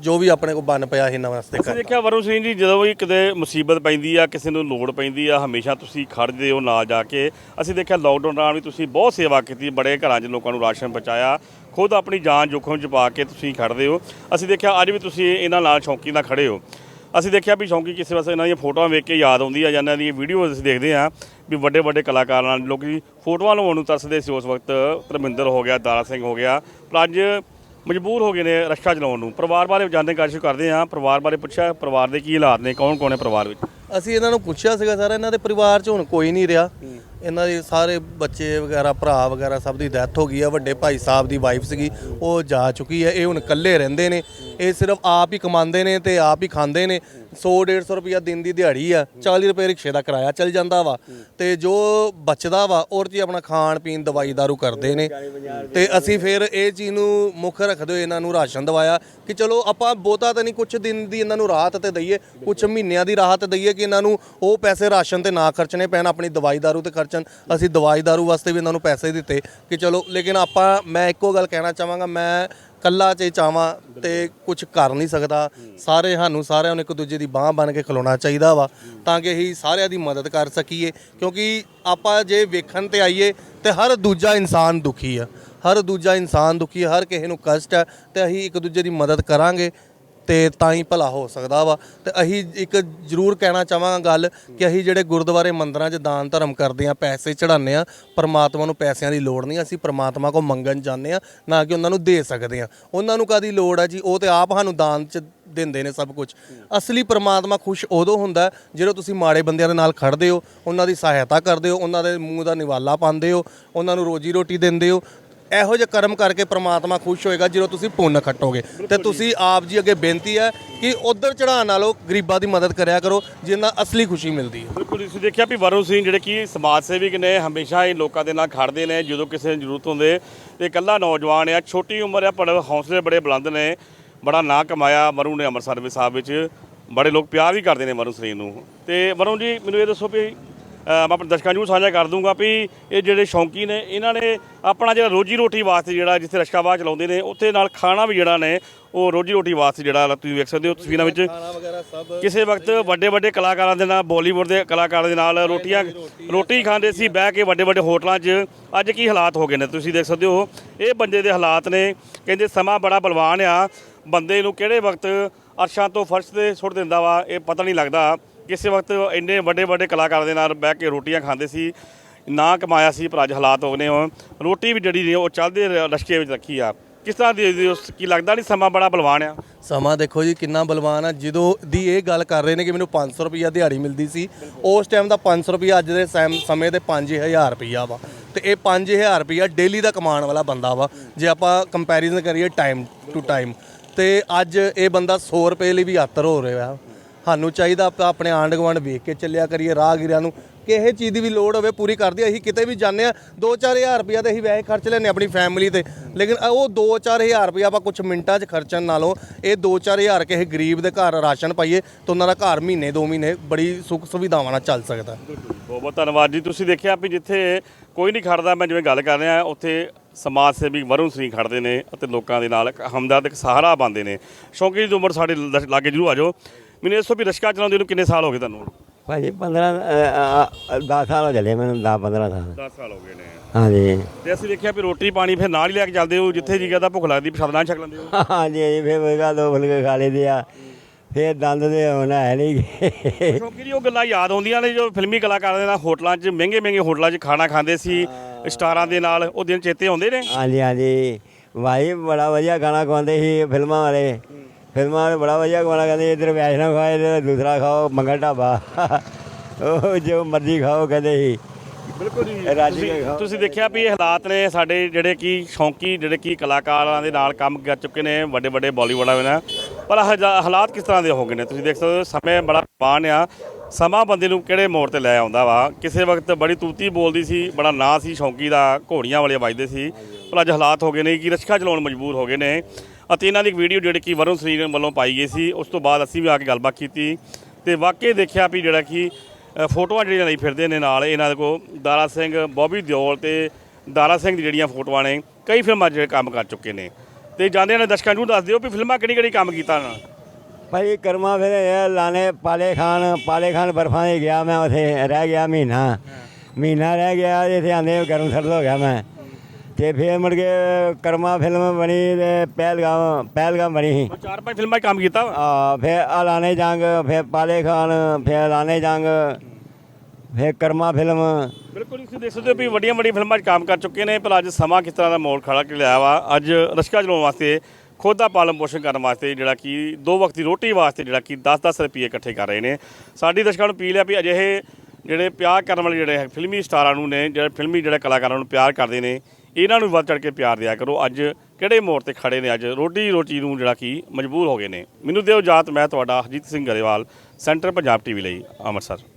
Speaker 3: ਜੋ ਵੀ ਆਪਣੇ ਕੋਲ ਬਣ ਪਿਆ ਸੀ ਇਹਨਾਂ ਵਾਸਤੇ ਕਰ
Speaker 1: ਦੇਖਿਆ ਵਰੁਣ ਸਿੰਘ ਜੀ ਜਦੋਂ ਵੀ ਕਿਤੇ ਮੁਸੀਬਤ ਪੈਂਦੀ ਆ ਕਿਸੇ ਨੂੰ ਲੋੜ ਪੈਂਦੀ ਆ ਹਮੇਸ਼ਾ ਤੁਸੀਂ ਖੜਦੇ ਹੋ ਨਾਲ ਜਾ ਕੇ। ਅਸੀਂ ਦੇਖਿਆ ਲੋਕਡਾਊਨ ਦੌਰਾਨ ਵੀ ਤੁਸੀਂ ਬਹੁਤ ਸੇਵਾ ਕੀਤੀ ਬੜੇ ਘਰਾਂ 'ਚ ਲੋਕਾਂ ਨੂੰ ਰਾਸ਼ਨ ਪਹੁੰਚਾਇਆ। ਖੁਦ ਆਪਣੀ ਜਾਨ ਜੋਖਮ 'ਚ ਪਾ ਕੇ ਤੁਸੀਂ ਖੜਦੇ ਹੋ ਅਸੀਂ ਦੇਖਿਆ ਅੱਜ ਵੀ ਤੁਸੀਂ ਇਹਨਾਂ ਨਾਲ ਸ਼ੌਂਕੀ ਨਾਲ ਖੜੇ ਹੋ। ਅਸੀਂ ਦੇਖਿਆ ਵੀ ਸ਼ੌਂਕੀ ਕਿਸੇ ਵਾਸਤੇ ਇਹਨਾਂ ਦੀਆਂ ਫੋਟੋਆਂ ਵੇਖ ਕੇ ਯਾਦ ਆਉਂਦੀ ਆ ਜਾਂ ਇਹਨਾਂ ਦੀਆਂ ਵੀਡੀਓਜ਼ ਅਸੀਂ ਦੇਖਦੇ ਆ ਵੀ ਵੱਡੇ ਵੱਡੇ ਕਲਾਕਾਰਾਂ ਨਾਲ ਲੋਕੀ ਫੋਟੋਆਂ ਲਵਾਉਣ ਨੂੰ ਤਰਸਦੇ ਸੀ ਉਸ ਵਕਤ। ਧਰਮਿੰਦਰ ਹੋ ਗਿਆ, ਦਾਰਾ ਸਿੰਘ ਹੋ ਗਿਆ। ਪਰ ਅੱਜ ਮਜਬੂਰ ਹੋ ਗਏ ਨੇ ਰਸ਼ਕਾ ਚਲਾਉਣ ਨੂੰ। ਪਰਿਵਾਰ ਬਾਰੇ ਜਾਣਨ ਕਾਸ਼ਿਸ਼ ਕਰਦੇ ਹਾਂ। ਪਰਿਵਾਰ ਬਾਰੇ ਪੁੱਛਿਆ, ਪਰਿਵਾਰ ਦੇ ਕੀ ਹਾਲਾਤ ਨੇ? ਕੌਣ ਕੌਣ ਹੈ ਪਰਿਵਾਰ ਵਿੱਚ?
Speaker 3: ਅਸੀਂ ਇਹਨਾਂ ਨੂੰ ਪੁੱਛਿਆ ਸੀਗਾ ਸਰ, ਇਹਨਾਂ ਦੇ ਪਰਿਵਾਰ 'ਚ ਹੁਣ ਕੋਈ ਨਹੀਂ ਰਿਹਾ। ਇਹਨਾਂ ਦੇ ਸਾਰੇ ਬੱਚੇ ਵਗੈਰਾ, ਭਰਾ ਵਗੈਰਾ ਸਭ ਦੀ ਡੈਥ ਹੋ ਗਈ ਆ। ਵੱਡੇ ਭਾਈ ਸਾਹਿਬ ਦੀ ਵਾਈਫ ਸੀਗੀ, ਉਹ ਜਾ ਚੁੱਕੀ ਹੈ ਇਹ ਹੁਣ ਇਕੱਲੇ ਰਹਿੰਦੇ ਨੇ। ਇਹ ਸਿਰਫ ਆਪ ਹੀ ਕਮਾਉਂਦੇ ਨੇ ਤੇ ਆਪ ਹੀ ਖਾਂਦੇ ਨੇ। 100 150 ਰੁਪਿਆ ਦਿਨ ਦੀ ਦਿਹਾੜੀ ਆ 40 ਰੁਪਏ ਰਿਕਸ਼ੇ ਦਾ ਕਿਰਾਇਆ ਚੱਲ ਜਾਂਦਾ ਵਾ ਤੇ ਜੋ ਬਚਦਾ ਵਾ, ਔਰ ਜੀ ਆਪਣਾ ਖਾਣ ਪੀਣ ਦਵਾਈ ਦਾਰੂ ਕਰਦੇ ਨੇ ਤੇ ਅਸੀਂ ਫਿਰ ਇਹ ਚੀਜ਼ ਨੂੰ ਮੁੱਖ ਰੱਖਦੇ ਹੋਏ ਇਹਨਾਂ ਨੂੰ ਰਾਸ਼ਨ ਦਵਾਇਆ ਕਿ ਚਲੋ ਆਪਾਂ ਬਹੁਤਾ ਤਾਂ ਨਹੀਂ ਕੁਝ ਦਿਨ ਦੀ ਇਹਨਾਂ ਨੂੰ ਰਾਹਤ ਤੇ ਦਈਏ ਕੁਝ ਮਹੀਨਿਆਂ ਦੀ ਰਾਹਤ ਦਈਏ ਕਿ ਇਹਨਾਂ ਨੂੰ ਉਹ ਪੈਸੇ ਰਾਸ਼ਨ ਤੇ ਨਾ ਖਰਚਣੇ ਪੈਣ, ਆਪਣੀ ਦਵਾਈ ਦਾਰੂ ਤੇ ਖਰਚਣ। ਅਸੀਂ ਦਵਾਈ ਦਾਰੂ ਵਾਸਤੇ ਵੀ ਇਹਨਾਂ ਨੂੰ ਪੈਸੇ ਦਿੱਤੇ ਕਿ ਚਲੋ, ਲੇਕਿਨ ਆਪਾਂ, ਮੈਂ ਇੱਕੋ ਗੱਲ ਕਹਿਣਾ ਚਾਹਾਂਗਾ, ਮੈਂ ਕੱਲਾ ਚ ਚਾਵਾਂ ਤੇ ਕੁਝ ਕਰ ਨਹੀਂ ਸਕਦਾ। ਸਾਰੇ ਸਾਨੂੰ ਸਾਰਿਆਂ ਨੂੰ ਇੱਕ ਦੂਜੇ ਦੀ ਬਾਹ ਬਣ ਕੇ ਖਲੋਣਾ ਚਾਹੀਦਾ ਵਾ, ਤਾਂ ਕਿ ਅਸੀਂ ਸਾਰਿਆਂ ਦੀ ਮਦਦ ਕਰ ਸਕੀਏ। ਕਿਉਂਕਿ ਆਪਾਂ ਜੇ ਵੇਖਣ ਤੇ ਆਈਏ ਤੇ ਹਰ ਦੂਜਾ ਇਨਸਾਨ ਦੁਖੀ ਆ। ਹਰ ਦੂਜਾ ਇਨਸਾਨ ਦੁਖੀ ਆ, ਹਰ ਕਿਸੇ ਨੂੰ ਕਸ਼ਟ ਹੈ ਤੇ ਅਸੀਂ ਇੱਕ ਦੂਜੇ ਦੀ ਮਦਦ ਕਰਾਂਗੇ, ਤੇ ਤਾਂ ਹੀ ਭਲਾ ਹੋ ਸਕਦਾ ਵਾ। ਤੇ ਅਸੀਂ ਇੱਕ ਜ਼ਰੂਰ ਕਹਿਣਾ ਚਾਹਾਂਗਾ ਗੱਲ ਕਿ ਅਸੀਂ ਜਿਹੜੇ ਗੁਰਦੁਆਰੇ ਮੰਦਰਾਂ 'ਚ ਦਾਨ ਧਰਮ ਕਰਦੇ ਆ, ਪੈਸੇ ਚੜਾਉਂਦੇ ਆ, ਪਰਮਾਤਮਾ ਨੂੰ ਪੈਸਿਆਂ ਦੀ ਲੋੜ ਨਹੀਂ, ਅਸੀਂ ਪਰਮਾਤਮਾ ਕੋ ਮੰਗਣ ਜਾਂਦੇ ਆ, ਨਾ ਕਿ ਉਹਨਾਂ ਨੂੰ ਦੇ ਸਕਦੇ ਆ। ਉਹਨਾਂ ਨੂੰ ਕਾਦੀ ਲੋੜ ਆ ਜੀ? ਉਹ ਤੇ ਆਪ ਸਾਨੂੰ ਦਾਨ 'ਚ ਦਿੰਦੇ ਨੇ ਸਭ ਕੁਝ ਅਸਲੀ ਪਰਮਾਤਮਾ ਖੁਸ਼ ਉਦੋਂ ਹੁੰਦਾ ਜਦੋਂ ਤੁਸੀਂ ਮਾੜੇ ਬੰਦਿਆਂ ਦੇ ਨਾਲ ਖੜਦੇ ਹੋ ਉਹਨਾਂ ਦੀ ਸਹਾਇਤਾ ਕਰਦੇ ਹੋ ਉਹਨਾਂ ਦੇ ਮੂੰਹ ਦਾ ਨਿਵਾਲਾ ਪਾਉਂਦੇ ਹੋ ਉਹਨਾਂ ਨੂੰ ਰੋਜੀ ਰੋਟੀ ਦਿੰਦੇ ਹੋ। ਇਹੋ ਜਿਹੇ ਕਰਮ ਕਰਕੇ ਪ੍ਰਮਾਤਮਾ ਖੁਸ਼ ਹੋਏਗਾ ਜਦੋਂ ਤੁਸੀਂ ਪੁੰਨ ਖੱਟੋਗੇ। ਤੇ ਤੁਸੀਂ ਆਪ ਜੀ ਅੱਗੇ ਬੇਨਤੀ ਹੈ ਕਿ ਉਧਰ ਚੜਾਉਣ ਨਾਲੋਂ ਗਰੀਬਾਂ ਦੀ ਮਦਦ ਕਰਿਆ ਕਰੋ ਜਿੰਨਾ ਅਸਲੀ ਖੁਸ਼ੀ ਮਿਲਦੀ ਹੈ।
Speaker 1: ਬਿਲਕੁਲ ਤੁਸੀਂ ਦੇਖਿਆ ਵੀ ਵਰੁਣ ਸਿੰਘ ਜਿਹੜੇ ਕਿ ਸਮਾਜ ਸੇਵਕ ਨੇ ਹਮੇਸ਼ਾ ਹੀ ਲੋਕਾਂ ਦੇ ਨਾਲ ਖੜਦੇ ਨੇ ਜਦੋਂ ਕਿਸੇ ਨੂੰ ਜ਼ਰੂਰਤ ਹੁੰਦੇ ਤੇ ਇਕੱਲਾ ਨੌਜਵਾਨ ਆ ਛੋਟੀ ਉਮਰ ਆ ਪਰ ਹੌਸਲੇ ਬੜੇ ਬੁਲੰਦ ਨੇ। ਬੜਾ ਨਾਂ ਕਮਾਇਆ ਵਰੁਣ ਨੇ ਅੰਮ੍ਰਿਤਸਰ ਦੇ ਸਾਹਿਬ ਵਿੱਚ। ਬੜੇ ਲੋਕ ਪਿਆਰ ਵੀ ਕਰਦੇ ਨੇ ਵਰੁਣ ਸਰੀਰ ਨੂੰ। ਤੇ ਵਰੁਣ ਜੀ ਮੈਨੂੰ ਇਹ ਦੱਸੋ ਵੀ ਮੈਂ ਆਪਣੇ ਦਰਸ਼ਕਾਂ ਨੂੰ ਸਾਂਝਾ ਕਰ ਦੂੰਗਾ ਵੀ ਇਹ ਜਿਹੜੇ ਸ਼ੌਂਕੀ ਨੇ ਇਹਨਾਂ ਨੇ ਆਪਣਾ ਜਿਹੜਾ ਰੋਜੀ ਰੋਟੀ ਵਾਸਤੇ ਜਿਹੜਾ ਜਿੱਥੇ ਰਸ਼ਕਾਬਾਜ਼ ਚਲਾਉਂਦੇ ਨੇ ਉੱਥੇ ਨਾਲ ਖਾਣਾ ਵੀ ਜਿਹੜਾ ਨੇ ਉਹ ਰੋਜੀ ਰੋਟੀ ਵਾਸਤੇ ਜਿਹੜਾ ਤੁਸੀਂ ਵੇਖ ਸਕਦੇ ਹੋ ਤਸਵੀਰਾਂ ਵਿੱਚ। ਕਿਸੇ ਵਕਤ ਵੱਡੇ ਵੱਡੇ ਕਲਾਕਾਰਾਂ ਦੇ ਨਾਲ ਬਾਲੀਵੁੱਡ ਦੇ ਕਲਾਕਾਰਾਂ ਦੇ ਨਾਲ ਰੋਟੀਆਂ ਰੋਟੀ ਖਾਂਦੇ ਸੀ ਬਹਿ ਕੇ ਵੱਡੇ ਵੱਡੇ ਹੋਟਲਾਂ 'ਚ। ਅੱਜ ਕੀ ਹਾਲਾਤ ਹੋ ਗਏ ਨੇ ਤੁਸੀਂ ਦੇਖ ਸਕਦੇ ਹੋ। ਇਹ ਬੰਦੇ ਦੇ ਹਾਲਾਤ ਨੇ ਕਹਿੰਦੇ ਸਮਾਂ ਬੜਾ ਬਲਵਾਨ ਆ। ਬੰਦੇ ਨੂੰ ਕਿਹੜੇ ਵਕਤ ਅਰਸ਼ਾਂ ਤੋਂ ਫਰਸ਼ ਤੇ ਸੁੱਟ ਦਿੰਦਾ ਵਾ, ਇਹ ਪਤਾ ਨਹੀਂ ਲੱਗਦਾ। ਕਿਸੇ ਵਕਤ ਇੰਨੇ ਵੱਡੇ ਵੱਡੇ ਕਲਾਕਾਰ ਦੇ ਨਾਲ ਬਹਿ ਕੇ ਰੋਟੀਆਂ ਖਾਂਦੇ ਸੀ, ਨਾ ਕਮਾਇਆ ਸੀ, ਪਰ ਅੱਜ ਹਾਲਾਤ ਹੋ ਗਏ ਨੇ ਉਹ ਰੋਟੀ ਵੀ ਜਿਹੜੀ ਨੇ ਉਹ ਚੱਲਦੇ ਰਸ਼ਕੇ ਵਿੱਚ ਰੱਖੀ ਆ। ਕਿਸ ਤਰ੍ਹਾਂ ਦੀ ਉਸ- ਕੀ ਲੱਗਦਾ ਨਹੀਂ ਸਮਾਂ ਬੜਾ ਬਲਵਾਨ ਆ?
Speaker 3: ਸਮਾਂ ਦੇਖੋ ਜੀ, ਕਿੰਨਾ ਬਲਵਾਨ ਆ। ਜਦੋਂ ਦੀ ਇਹ ਗੱਲ ਕਰ ਰਹੇ ਨੇ ਕਿ ਮੈਨੂੰ 500 ਰੁਪਈਆ ਦਿਹਾੜੀ ਮਿਲਦੀ ਸੀ, ਉਸ ਟਾਈਮ ਦਾ 500 ਰੁਪਈਆ ਅੱਜ ਦੇ ਸੈਮ- ਸਮੇਂ ਦੇ 5000 ਰੁਪਈਆ ਵਾ। ਤੇ ਇਹ 5000 ਰੁਪਈਆ ਡੇਲੀ ਦਾ ਕਮਾਉਣ ਵਾਲਾ ਬੰਦਾ ਵਾ। ਜੇ ਆਪਾਂ ਕੰਪੈਰੀਜ਼ਨ ਕਰੀਏ ਟਾਈਮ ਟੂ ਟਾਈਮ ਤੇ ਅੱਜ ਇਹ ਬੰਦਾ 100 ਰੁਪਏ ਲਈ ਵੀ ਆਤਰ ਹੋ ਰਿਹਾ। ਸਾਨੂੰ ਚਾਹੀਦਾ ਆਪਾਂ ਆਪਣੇ ਆਂਢ ਗੁਆਂਢ ਵੇਖ ਕੇ ਚੱਲਿਆ ਕਰੀਏ ਰਾਹਗੀਰਾਂ ਨੂੰ। ਕਿਸੇ ਚੀਜ਼ ਦੀ ਵੀ ਲੋੜ ਹੋਵੇ ਪੂਰੀ ਕਰਦੀ ਅਸੀਂ ਕਿਤੇ ਵੀ ਜਾਂਦੇ ਆ 2-4000 ਰੁਪਇਆ ਤੇ ਅਸੀਂ ਵੈਸੇ ਖਰਚ ਲੈਨੇ ਆਪਣੀ ਫੈਮਿਲੀ ਤੇ। ਲੇਕਿਨ ਉਹ 2-4000 ਰੁਪਇਆ ਆਪਾਂ ਕੁਝ ਮਿੰਟਾਂ 'ਚ ਖਰਚਣ ਨਾਲੋਂ ਇਹ 2-4000 ਕਿਸੇ ਗਰੀਬ ਦੇ ਘਰ ਰਾਸ਼ਨ ਪਾਈਏ ਤਾਂ ਉਹਨਾਂ ਦਾ ਘਰ ਮਹੀਨੇ 2 ਮਹੀਨੇ ਬੜੀ ਸੁੱਖ ਸੁਵਿਧਾਵਾਂ ਨਾਲ ਚੱਲ ਸਕਦਾ।
Speaker 1: ਬਹੁਤ ਬਹੁਤ ਧੰਨਵਾਦ ਜੀ। ਤੁਸੀਂ ਦੇਖਿਆ ਵੀ ਜਿੱਥੇ ਕੋਈ ਨਹੀਂ ਖੜਦਾ, ਮੈਂ ਜਿਵੇਂ ਗੱਲ ਕਰ ਰਿਹਾ, ਉੱਥੇ ਸਮਾਜ ਸੇਵੀ ਵਰੁਣ ਸਿੰਘ ਖੜਦੇ ਨੇ ਅਤੇ ਲੋਕਾਂ ਦੇ ਨਾਲ ਇੱਕ ਹਮਦਰਦ ਇੱਕ ਸਹਾਰਾ ਬਣਦੇ ਨੇ। ਸ਼ੌਂਕੀ ਦੀ ਉਮਰ ਸਾਡੇ ਲ- ਲਾਗੇ ਜਰੂਰ ਆ ਜਾਓ। ਮੈਨੂੰ ਇਸ ਤੋਂ ਵੀ ਰਸ਼ਕਾ ਚਲਾਉਂਦੇ ਨੂੰ ਕਿੰਨੇ ਸਾਲ ਹੋ ਗਏ ਤੁਹਾਨੂੰ
Speaker 2: ਭਾਜੀ 15 10 ਸਾਲ ਹੋ ਚੱਲੇ ਮੈਨੂੰ 10 15 ਸਾਲ।
Speaker 1: 10 ਸਾਲ ਹੋ ਗਏ ਨੇ।
Speaker 2: ਹਾਂਜੀ।
Speaker 1: ਤੇ ਅਸੀਂ ਦੇਖਿਆ ਵੀ ਰੋਟੀ ਪਾਣੀ ਫਿਰ ਨਾਲ ਹੀ ਲੈ ਕੇ ਚੱਲਦੇ ਹੋ ਜਿੱਥੇ ਜੀ ਕਰਦਾ ਭੁੱਖ ਲੱਗਦੀ ਪ੍ਰਸ਼ਾਦ ਨਾਲ ਛਕ ਲੈਂਦੇ ਹੋ।
Speaker 2: ਹਾਂਜੀ ਹਾਂਜੀ ਫਿਰ ਉਹਦਾ ਦੋ ਫੁਲਕੇ ਖਾ ਲਈਦੇ ਆ। ਫਿਰ ਦੰਦ ਦੇ ਹੁਣ ਹੈ ਨਹੀਂ।
Speaker 1: ਸ਼ੌਂਕੀ ਜੀ ਉਹ ਗੱਲਾਂ ਯਾਦ ਆਉਂਦੀਆਂ ਨੇ ਜੋ ਫਿਲਮੀ ਕਲਾਕਾਰਾਂ ਦੇ ਨਾਲ ਹੋਟਲਾਂ 'ਚ ਮਹਿੰਗੇ ਮਹਿੰਗੇ ਹੋਟਲਾਂ 'ਚ ਖਾਣਾ ਖਾਂਦੇ ਸੀ ਸਟਾਰਾਂ ਦੇ ਨਾਲ ਉਹ ਦਿਨ ਚੇਤੇ ਆਉਂਦੇ ਨੇ?
Speaker 2: ਹਾਂਜੀ ਹਾਂਜੀ। ਭਾਈ ਬੜਾ ਵਧੀਆ ਗਾਣਾ ਗਾਉਂਦੇ ਸੀ ਫਿਲਮਾਂ ਵਾਲੇ। ਫਿਲਮਾਂ ਵਾਲੇ ਬੜਾ ਵਧੀਆ ਗਾਣਾ ਕਹਿੰਦੇ ਇੱਧਰ ਵੈਸ਼ਨਵ ਖਾਓ ਇੱਧਰ ਦੂਸਰਾ ਖਾਓ ਮੰਗਲ ਢਾਬਾ। ਉਹ ਜੋ ਮਰਜ਼ੀ ਖਾਓ ਕਹਿੰਦੇ ਸੀ।
Speaker 1: ਬਿਲਕੁਲ ਜੀ। ਤੁਸੀਂ- ਦੇਖਿਆ ਵੀ ਇਹ ਹਾਲਾਤ ਨੇ ਸਾਡੇ ਜਿਹੜੇ ਕਿ ਸ਼ੌਂਕੀ ਜਿਹੜੇ ਕਿ ਕਲਾਕਾਰਾਂ ਦੇ ਨਾਲ ਕੰਮ ਕਰ ਚੁੱਕੇ ਨੇ ਵੱਡੇ ਵੱਡੇ ਬਾਲੀਵੁੱਡ ਵਾਲੇ ਨੇ ਪਰ ਹਜਾ- ਹਾਲਾਤ ਕਿਸ ਤਰ੍ਹਾਂ ਦੇ ਹੋ ਗਏ ਨੇ? ਤੁਸੀਂ ਦੇਖ ਸਕਦੇ ਹੋ, ਸਮੇਂ ਬੜਾ ਪਾਣ ਆ। ਸਮਾਂ ਬੰਦੇ ਨੂੰ ਕਿਹੜੇ ਮੋੜ ਤੇ ਲੈ ਆਉਂਦਾ ਵਾ? ਕਿਸੇ ਵਕਤ ਬੜੀ ਤੂਤੀ ਬੋਲਦੀ ਸੀ, ਬੜਾ ਨਾਂ ਸੀ, ਸ਼ੌਂਕੀ ਦਾ, ਘੋੜੀਆਂ ਵਾਲੇ ਵੱਜਦੇ ਸੀ। ਪਰ ਅੱਜ ਹਾਲਾਤ ਹੋ ਗਏ ਨੇ ਕਿ ਰਸ਼ਕਾ ਚਲਾਉਣ ਮਜਬੂਰ ਹੋ ਗਏ ਨੇ। ਅਤੇ ਇਹਨਾਂ ਦੀ ਇੱਕ ਵੀਡੀਓ ਜਿਹੜੀ ਕਿ ਵਰੁਣ ਸਰੀਰ ਵੱਲੋਂ ਪਾਈ ਗਈ ਸੀ, ਉਸ ਤੋਂ ਬਾਅਦ ਅਸੀਂ ਵੀ ਆ ਕੇ ਗੱਲਬਾਤ ਕੀਤੀ। ਤੇ ਵਾਕਈ ਦੇਖਿਆ ਵੀ ਜਿਹੜਾ ਕਿ ਫੋਟੋਆਂ ਜਿਹੜੀਆਂ ਲਈ ਫਿਰਦੇ ਨੇ ਨਾਲ, ਇਹਨਾਂ ਦੇ ਕੋਲ ਦਾਰਾ ਸਿੰਘ, ਬੋਬੀ ਦਿਓਲ ਤੇ ਦਾਰਾ ਸਿੰਘ ਦੀ ਜਿਹੜੀਆਂ ਫੋਟੋਆਂ ਨੇ, ਕਈ ਫਿਲਮਾਂ 'ਚ ਜਿਹੜੇ ਕੰਮ ਕਰ ਚੁੱਕੇ ਨੇ। ਤੇ ਜਾਂਦੇ ਨੇ ਦਰਸ਼ਕਾਂ ਨੂੰ ਦੱਸ ਦਿਓ ਵੀ ਫਿਲਮਾਂ ਕਿਹੜੀ ਕਿਹੜੀ ਕੰਮ ਕੀਤਾ ਨਾ।
Speaker 2: ਭਾਈ ਕਰਮਾ ਫਿਰ ਇਹ ਲਾਣੇ ਪਾਲੇ ਖਾਨ ਪਾਲੇ ਖਾਨ ਬਰਫਾਂ ਦੇ ਗਿਆ ਮੈਂ ਉਥੇ ਰਹਿ ਗਿਆ ਮਹੀਨਾ। ਮਹੀਨਾ ਰਹਿ ਗਿਆ ਇੱਥੇ ਆਂਦੇ ਗਰਮ ਸਰਦ ਹੋ ਗਿਆ ਮੈਂ। ਤੇ ਫਿਰ ਮੁੜ ਕੇ ਕਰਮਾ ਫਿਲਮ ਬਣੀ ਤੇ ਪਹਿਲਗਾਮ ਪਹਿਲਗਾਮ ਬਣੀ ਸੀ।
Speaker 1: ਚਾਰ ਪੰਜ ਫਿਲਮਾਂ 'ਚ ਕੰਮ ਕੀਤਾ ਵਾ।
Speaker 2: ਆ ਫਿਰ ਆਲਾਨੇ ਜੰਗ ਫਿਰ ਪਾਲੇ ਖਾਨ ਫਿਰ ਲਾਣੇ ਜੰਗ। ਫਿਰ ਕਰਮਾ ਫਿਲਮ।
Speaker 1: ਬਿਲਕੁਲ ਤੁਸੀਂ ਦੇਖ ਸਕਦੇ ਹੋ ਵੀ ਵੱਡੀਆਂ ਵੱਡੀਆਂ ਫਿਲਮਾਂ 'ਚ ਕੰਮ ਕਰ ਚੁੱਕੇ ਨੇ। ਪਰ ਅੱਜ ਸਮਾਂ ਕਿਸ ਤਰ੍ਹਾਂ ਦਾ ਮੋੜ ਖੜਾ ਕੇ ਲਿਆ ਵਾ। ਅੱਜ ਰਸ਼ਕਾ ਚਲਾਉਣ ਵਾਸਤੇ, ਖੁਦ ਦਾ ਪਾਲਣ ਪੋਸ਼ਣ ਕਰਨ ਵਾਸਤੇ ਜਿਹੜਾ ਕਿ ਦੋ ਵਕਤ ਦੀ ਰੋਟੀ ਵਾਸਤੇ ਜਿਹੜਾ ਕਿ 10-10 ਰੁਪਏ ਇਕੱਠੇ ਕਰ ਰਹੇ ਨੇ। ਸਾਡੀ ਦਰਸ਼ਕਾਂ ਨੂੰ ਅਪੀਲ ਹੈ ਵੀ ਅਜਿਹੇ ਜਿਹੜੇ ਪਿਆਰ ਕਰਨ ਵਾਲੇ ਜਿਹੜੇ ਫਿਲਮੀ ਸਟਾਰਾਂ ਨੂੰ ਨੇ, ਜਿਹੜੇ ਫਿਲਮੀ ਜਿਹੜੇ ਕਲਾਕਾਰਾਂ ਨੂੰ ਪਿਆਰ ਕਰਦੇ ਨੇ, ਇਹਨਾਂ ਨੂੰ ਵੱਧ ਚੜ ਕੇ ਪਿਆਰ ਦਿਆ ਕਰੋ। ਅੱਜ ਕਿਹੜੇ ਮੋੜ ਤੇ ਖੜੇ ਨੇ? ਅੱਜ ਰੋਟੀ ਰੋਟੀ ਨੂੰ ਜਿਹੜਾ ਕਿ ਮਜਬੂਰ ਹੋ ਗਏ ਨੇ। ਮੈਨੂੰ ਦਿਓ ਜਾਤ ਮੈਂ ਤੁਹਾਡਾ ਹਰਜੀਤ ਸਿੰਘ ਗਰੇਵਾਲ, ਸੈਂਟਰ ਪੰਜਾਬ ਟੀਵੀ ਲਈ, ਅੰਮ੍ਰਿਤਸਰ।